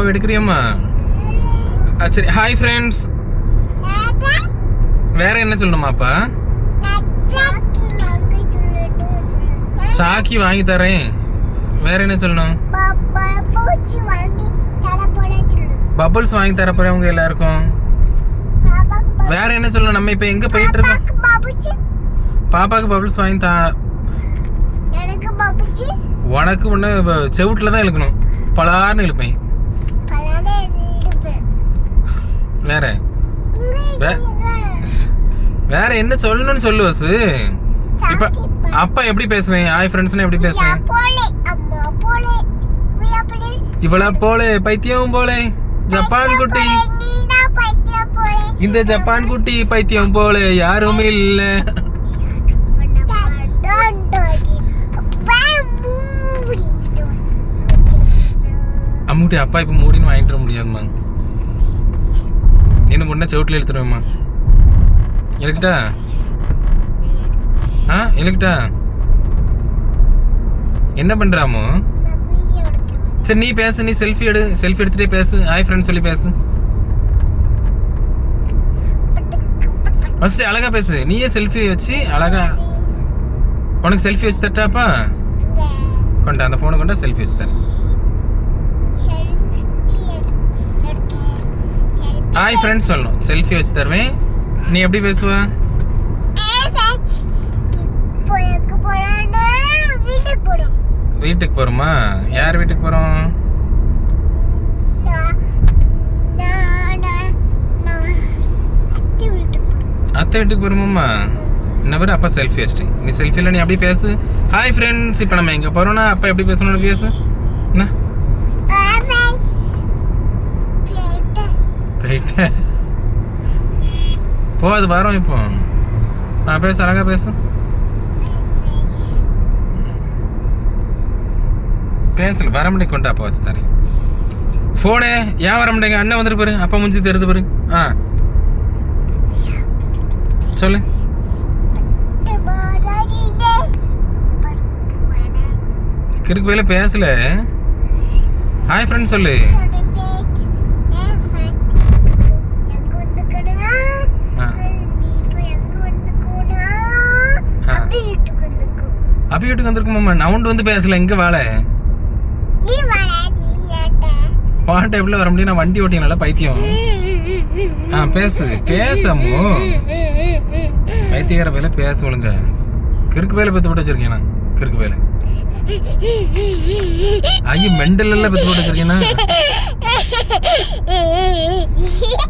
அப்பா எடுக்கிறியம்மா? சரி. Hi friends வேற என்ன சொல்லணுமாப்பா சாக்கி வாங்கி தரேன். வேற என்ன சொல்லணும்? பபிள்ஸ் வாங்கி தர போறேன் உங்க எல்லாருக்கும். வேற என்ன சொல்லணும்? நம்ம இப்ப எங்க போயிட்டு இருக்கோம்? பாப்பாக்கு பபிள்ஸ் வாங்கி தா உனக்கு ஒன்று செவுட்டில் தான் இழுக்கணும். பலார்னு இழுப்பேன். வேற? வேற என்ன சொல்லணும்னு சொல்லு வசு. இப்ப அப்பா எப்படி பேசுவேன்? ஹாய் ஃப்ரெண்ட்ஸ்னா எப்படி பேசுவேன்? இவளா போலே பைத்தியம் போலே. ஜப்பான் குட்டி. இந்த ஜப்பான் குட்டி பைத்தியம் போலே யாரும் இல்ல. அம்முட்டி அப்பா இப்ப மூடின்னு வாங்கிட்டு வர முடியாதும்மா என்ன செவட்டில் செவுட்டில் இழுத்துருவேம்மா. இழுக்கிட்டா? ஆ இழுக்கிட்டா? என்ன பண்றாமோ சரி நீ பேசு நீ செல்ஃபி எடு செல்ஃபி எடுத்துட்டே பேசு ஹாய் ஃப்ரெண்ட் சொல்லி பேசு. ஃபஸ்ட்டு அழகா பேசு நீயே செல்ஃபி வச்சு அழகா. உனக்கு செல்ஃபி வச்சு தட்டாப்பா? கொண்டா அந்த ஃபோனை கொண்டா செல்ஃபி வச்சு தரேன் ஹாய் ஃப்ரெண்ட்ஸ் சொல்லணும். செல்ஃபி வச்சு தருவேன். நீ எப்படி பேசுவ? வீட்டுக்கு போறோமா. யார் வீட்டுக்கு போறோம்? அத்தை வீட்டுக்கு போறோமாம்மா? என்ன பேர் அப்பா செல்ஃபி வச்சுட்டு. நீ செல்ஃபியில் நீ அப்படியே பேசு. ஹாய் ஃப்ரெண்ட்ஸ் இப்போ நம்ம எங்கே போகிறோம்னா அப்பா எப்படி பேசணும்னு பேசு. என்ன? போகுது போ வரோம் இப்போ. ஆ பேச அழகா பேசு. பேசல வர முடியும் கொண்டு அப்போ வச்சு தரேன். ஃபோனே ஏன் வர முடியுங்க அண்ணன் வந்துட்டு பாரு அப்பா முடிஞ்சு தெரியுது பாரு. ஆ. சொல்லு. கிறுக்கு போயில பேசல. ஹாய் ஃப்ரெண்ட் சொல்லு. பாப்பி வீட்டுக்கு வந்திருக்குமாம்மா நவுண்டு வந்து பேசல எங்க வேலை. வாண்ட எப்படி வர முடியும் நான் வண்டி ஓட்டி நல்லா பைத்தியம். ஆ பேசு பேசமு. பைத்தியக்கார பையில பேச ஒழுங்க. கிறுக்கு பையில பத்து போட்டு வச்சிருக்கேன் நான் கிறுக்கு பையில. ஐயோ மெண்டல் எல்லாம் பத்து போட்டு வச்சிருக்கேன்